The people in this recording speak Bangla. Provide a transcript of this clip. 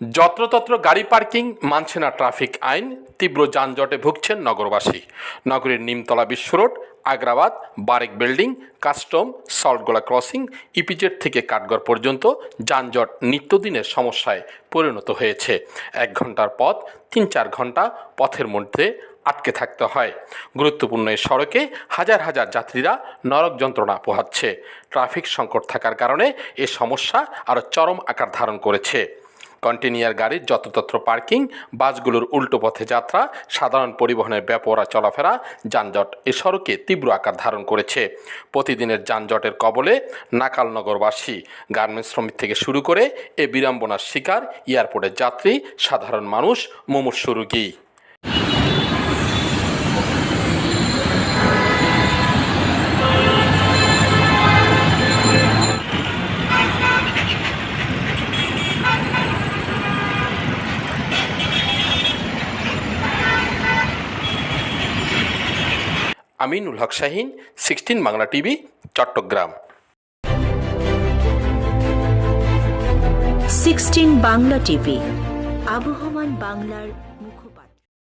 যত্রতত্র গাড়ি পার্কিং, মানছে না ট্রাফিক আইন, তীব্র যানজটে ভুগছেন নগরবাসী। নগরীর Nimtala Bishwa road, Agrabad, Barek building, custom, Saltgola crossing, EPZ থেকে কাঠগড় পর্যন্ত যানজট নিত্যদিনের সমস্যায় পরিণত হয়েছে। এক ঘণ্টার পথ, তিন চার ঘণ্টা পথের মধ্যে আটকে থাকতে হয়। গুরুত্বপূর্ণ এই সড়কে হাজার হাজার যাত্রীরা নরক যন্ত্রণা পোহাচ্ছে। ট্রাফিক সংকট থাকার কারণে এ সমস্যা আরও চরম আকার ধারণ করেছে। কন্টেনিয়ার গাড়ির যত্রতত্র পার্কিং, বাসগুলোর উল্টো পথে যাত্রা, সাধারণ পরিবহনের ব্যাপরা চলাফেরা, যানজট এ সড়কে তীব্র আকার ধারণ করেছে। প্রতিদিনের যানজটের কবলে নাকালনগরবাসী গার্মেন্টস শ্রমিক থেকে শুরু করে এ বিড়ম্বনার শিকার, এয়ারপোর্টের যাত্রী, সাধারণ মানুষ, মুমূর্ষু রোগী। Aminul Haque Shahin sixteen Bangla TV Chattogram. Sixteen Bangla TV আবহমান বাংলার